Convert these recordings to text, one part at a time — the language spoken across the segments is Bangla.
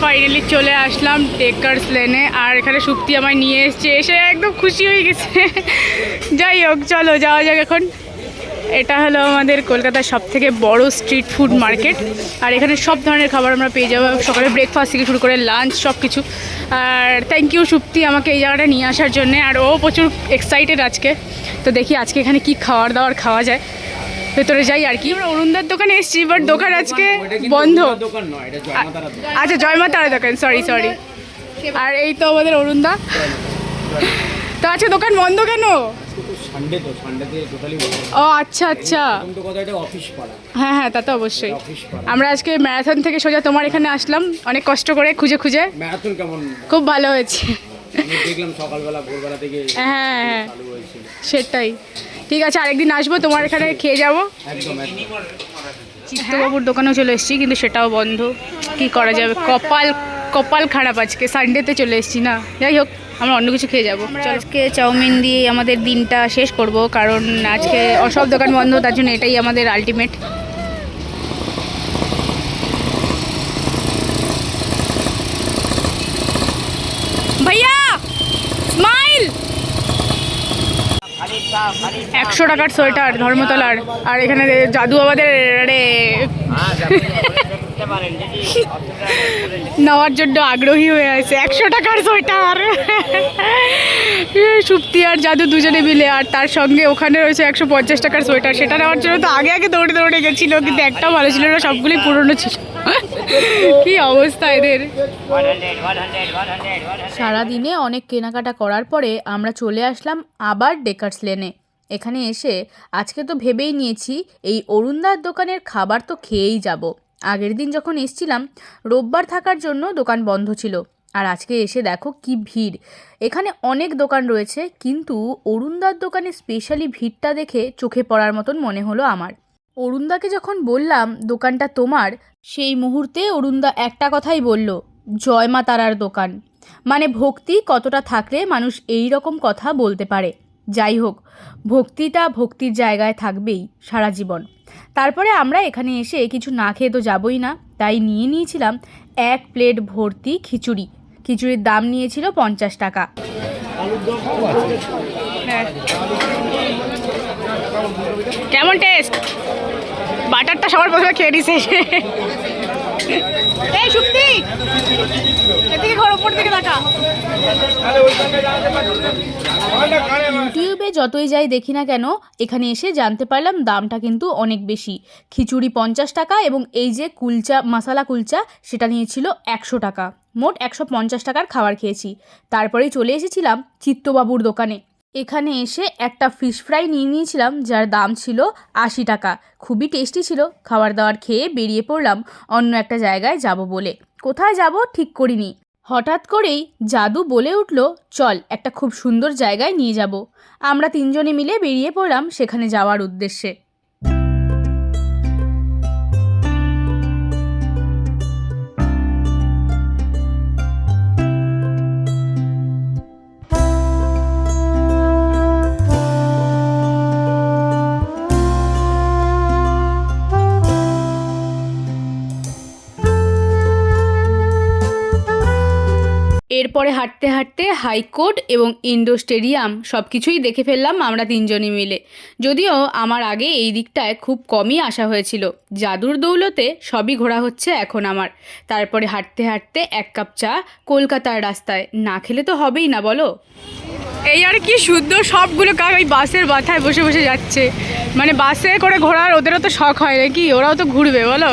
ফাইনালি চলে আসলাম টেকার্স লেনে আর এখানে সুক্তি আমায় নিয়ে এসছে। এসে একদম খুশি হয়ে গেছে। যাই হোক, চলো যাওয়া যাক এখন। এটা হলো আমাদের কলকাতার সব থেকে বড় স্ট্রিট ফুড মার্কেট আর এখানে সব ধরনের খাবার আমরা পেয়ে যাব। সকালে ব্রেকফাস্ট থেকে শুরু করে লাঞ্চ সব কিছু আর থ্যাংক ইউ সুপ্তি আমাকে এই জায়গাটা নিয়ে আসার জন্যে। আর ও প্রচুর এক্সাইটেড আজকে। তো দেখি আজকে এখানে কি খাওয়ার দাওয়ার খাওয়া যায়। ভেতরে যাই আর কি। আমরা অরুণদার দোকানে এসেছি বাট দোকান আজকে বন্ধ। দোকান নয় এটা জয়মাতারা দোকান। আচ্ছা জয়মা তারা দোকান সরি সরি আর এই তো আমাদের অরুণদা। তো আজকে দোকান বন্ধ কেন? সানডে তো সানডেতে টোটালি ও আচ্ছা আচ্ছা। তো কথা এটা অফিস পাড়া। হ্যাঁ হ্যাঁ তা তো অবশ্যই। আমরা আজকে ম্যারাথন থেকে সোজা তোমার এখানে আসলাম অনেক কষ্ট করে খুঁজে খুঁজে। ম্যারাথন কেমন? খুব ভালো হয়েছে। দেখলাম সকালবেলা ভোরবেলা থেকে হ্যাঁ হ্যাঁ। চালু হয়েছিল সেটাই। ঠিক আছে আরেকদিন আসব তোমার এখানে খেয়ে যাব। একদম একদম। চিত্তবাবুর দোকানেও চলে এসেছি কিন্তু সেটাও বন্ধ। কি করা যাবে? কপাল কপাল খারাপ আজকে সানডেতে চলে এসেছি না। যাই হোক আমরা অন্য কিছু খেয়ে যাব। আজকে চাউমিন দিয়ে আমাদের দিনটা শেষ করব কারণ আজকে সব দোকান বন্ধ তার জন্য এটাই আমাদের আলটিমেট ভাইয়া! একশো টাকার সোয়েটার ধর্মতলার আর এখানে জাদু আমাদের রে নেওয়ার জন্য আগ্রহী হয়ে আছে। একশো টাকার সোয়েটার। সুপ্তি আর জাদু দুজনে মিলে আর তার সঙ্গে ওখানে রয়েছে একশো পঞ্চাশ টাকার সোয়েটার। সেটা নেওয়ার জন্য তো আগে আগে দৌড়ে দৌড়ে গেছিল কিন্তু একটাও ভালো ছিল না সবগুলোই পুরনো ছিল। কি অবস্থা এদের? সারাদিনে অনেক কেনাকাটা করার পরে আমরা চলে আসলাম আবার ডেকার্স লেনে এখানে এসে আজকে তো ভেবেই নিয়েছি এই অরুণদার দোকানের খাবার তো খেয়েই যাব। আগের দিন যখন এসছিলাম, রোববার থাকার জন্য দোকান বন্ধ ছিল। আর আজকে এসে দেখো কি ভিড়। এখানে অনেক দোকান রয়েছে, কিন্তু অরুণদার দোকানে স্পেশালি ভিড়টা দেখে চোখে পড়ার মতন মনে হলো আমার। অরুণদাকে যখন বললাম, দোকানটা তোমার, সেই মুহূর্তে অরুণদা একটা কথাই বলল, জয় মা তারার দোকান। মানে ভক্তি কতটা থাকলে মানুষ এই রকম কথা বলতে পারে। যাই হোক ভক্তিটা ভক্তির জায়গায় থাকবেই সারা জীবন। তারপরে আমরা এখানে এসে কিছু না খেয়ে তো যাবই না। তাই নিয়ে নিয়েছিলাম এক প্লেট ভর্তি খিচুড়ি। খিচুড়ির দাম নিয়েছিল পঞ্চাশ টাকা। কেমন টেস্ট? বাটারটা সবার প্রথমে খেয়ে নিছে। এই ইউটিউবে যতই যাই দেখি না কেন, এখানে এসে জানতে পারলাম দামটা কিন্তু অনেক বেশি। খিচুড়ি পঞ্চাশ টাকা এবং এই যে কুলচা, মশালা কুলচা, সেটা নিয়েছিল একশো টাকা। মোট একশো পঞ্চাশ টাকার খাবার খেয়েছি। তারপরেই চলে এসেছিলাম চিত্তবাবুর দোকানে। এখানে এসে একটা ফিশ ফ্রাই নিয়ে নিয়েছিলাম, যার দাম ছিল আশি টাকা। খুবই টেস্টি ছিল। খাবার দাবার খেয়ে বেরিয়ে পড়লাম অন্য একটা জায়গায় যাব বলে। কোথায় যাব ঠিক করিনি। হঠাৎ করেই জাদু বলে উঠল, চল, একটা খুব সুন্দর জায়গায় নিয়ে যাব। আমরা তিনজনে মিলে বেরিয়ে পড়লাম সেখানে যাওয়ার উদ্দেশ্যে। এরপরে হাঁটতে হাঁটতে হাইকোর্ট এবং ইন্ডোর স্টেডিয়াম সব কিছুই দেখে ফেললাম আমরা তিনজনই মিলে। যদিও আমার আগে এই দিকটায় খুব কমই আসা হয়েছিল। জাদুর দৌলতে সবই ঘোরা হচ্ছে এখন আমার। তারপরে হাঁটতে হাঁটতে এক কাপ চা কলকাতার রাস্তায়। না খেলে তো হবেই না, বলো? এই আর কি শুদ্ধ সবগুলো কাক ওই বাসের মাথায় বসে বসে যাচ্ছে। মানে বাসে করে ঘোরার ওদেরও তো শখ হয় নাকি? ওরাও তো ঘুরবে, বলো?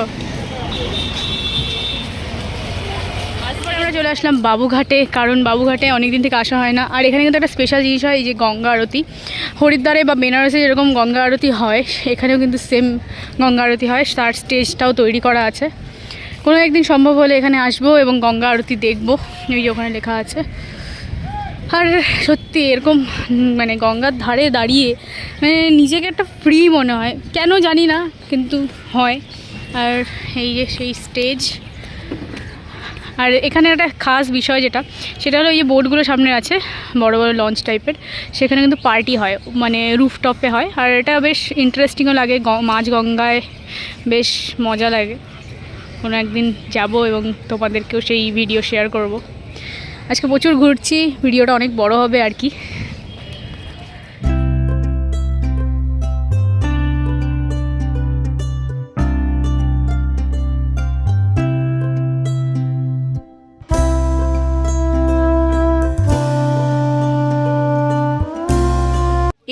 চলে আসলাম বাবুঘাটে, কারণ বাবুঘাটে অনেক দিন থেকে আসা হয় না। আর এখানে কিন্তু একটা স্পেশাল জিনিস হয় যে গঙ্গা আরতি। হরিদ্বারে বা বেনারসে যেরকম গঙ্গা আরতি হয়, এখানেও কিন্তু সেম গঙ্গা আরতি হয়। তার স্টেজটাও তৈরি করা আছে। কোনো একদিন সম্ভব হলে এখানে আসব এবং গঙ্গা আরতি দেখব। ওই ওখানে লেখা আছে। আর সত্যি এরকম মানে গঙ্গার ধারে দাঁড়িয়ে মানে নিজেকে একটা ফ্রি মনে হয়। কেন জানি না, কিন্তু হয়। আর এই যে সেই স্টেজ আর এখানে একটা খাস বিষয় যেটা, সেটা হলো এই যে বোর্ডগুলো সামনে আছে, বড় বড় লঞ্চ টাইপের, সেখানে কিন্তু পার্টি হয় মানে রুফটপে হয়, আর এটা বেশ ইন্টারেস্টিংও লাগে মাছ গঙ্গায় বেশ মজা লাগে। কোনো একদিন যাব এবং তোমাদেরকেও সেই ভিডিও শেয়ার করব। আজকে প্রচুর ঘুরছি ভিডিওটা অনেক বড় হবে আর কি।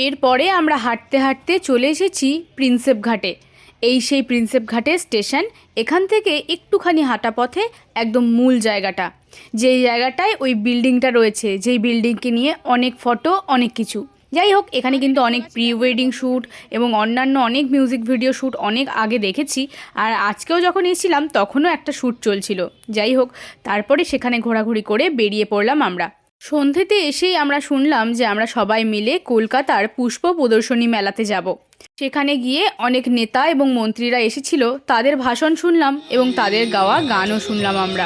এরপরে আমরা হাঁটতে হাঁটতে চলে এসেছি প্রিন্সেপ ঘাটে। এই সেই প্রিন্সেপ ঘাটের স্টেশন, এখান থেকে একটুখানি হাঁটা পথে একদম মূল জায়গাটা। যেই জায়গাটায় ওই বিল্ডিংটা রয়েছে, যেই বিল্ডিংকে নিয়ে অনেক ফটো, অনেক কিছু। যাই হোক, এখানে কিন্তু অনেক প্রি ওয়েডিং শ্যুট এবং অন্যান্য অনেক মিউজিক ভিডিও শ্যুট অনেক আগে দেখেছি আর আজকেও যখন এসেছিলাম, তখনও একটা শ্যুট চলছিল। যাই হোক, তারপরে সেখানে ঘোরাঘুরি করে বেরিয়ে পড়লাম আমরা। সন্ধেতে এসেই আমরা শুনলাম যে আমরা সবাই মিলে কলকাতার পুষ্প প্রদর্শনী মেলাতে যাব। সেখানে গিয়ে অনেক নেতা এবং মন্ত্রীরা এসেছিল, তাদের ভাষণ শুনলাম এবং তাদের গাওয়া গানও শুনলাম আমরা।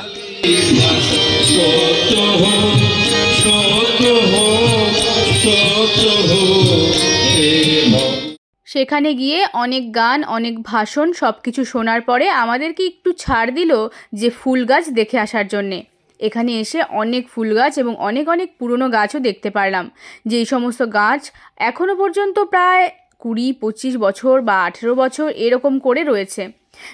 সেখানে গিয়ে অনেক গান, অনেক ভাষণ সব কিছু শোনার পরে আমাদেরকে একটু ছাড় দিল যে ফুল গাছ দেখে আসার জন্যে। এখানে এসে অনেক ফুল গাছ এবং অনেক অনেক পুরনো গাছও দেখতে পারলাম। যেই সমস্ত গাছ এখনও পর্যন্ত প্রায় কুড়ি, পঁচিশ বছর বা আঠেরো বছর এরকম করে রয়েছে।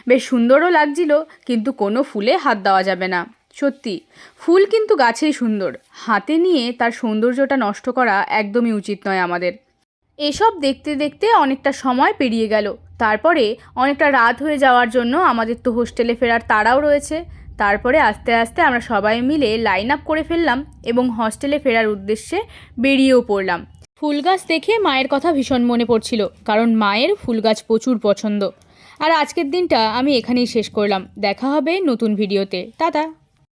বেশ সুন্দরও লাগছিল, কিন্তু কোনো ফুলে হাত দেওয়া যাবে না। সত্যি, ফুল কিন্তু গাছেই সুন্দর। হাতে নিয়ে তার সৌন্দর্যটা নষ্ট করা একদমই উচিত নয় আমাদের। এসব দেখতে দেখতে অনেকটা সময় পেরিয়ে গেল। তারপরে অনেকটা রাত হয়ে যাওয়ার জন্য আমাদের তো হোস্টেলে ফেরার তাড়াও রয়েছে। তারপরে আস্তে আস্তে আমরা সবাই মিলে লাইন আপ করে ফেললাম এবং হস্টেলে ফেরার উদ্দেশ্যে বেরিয়েও পড়লাম। ফুল গাছ দেখে মায়ের কথা ভীষণ মনে পড়ছিল, কারণ মায়ের ফুল গাছ প্রচুর পছন্দ। আর আজকের দিনটা আমি এখানেই শেষ করলাম। দেখা হবে নতুন ভিডিওতে টাটা!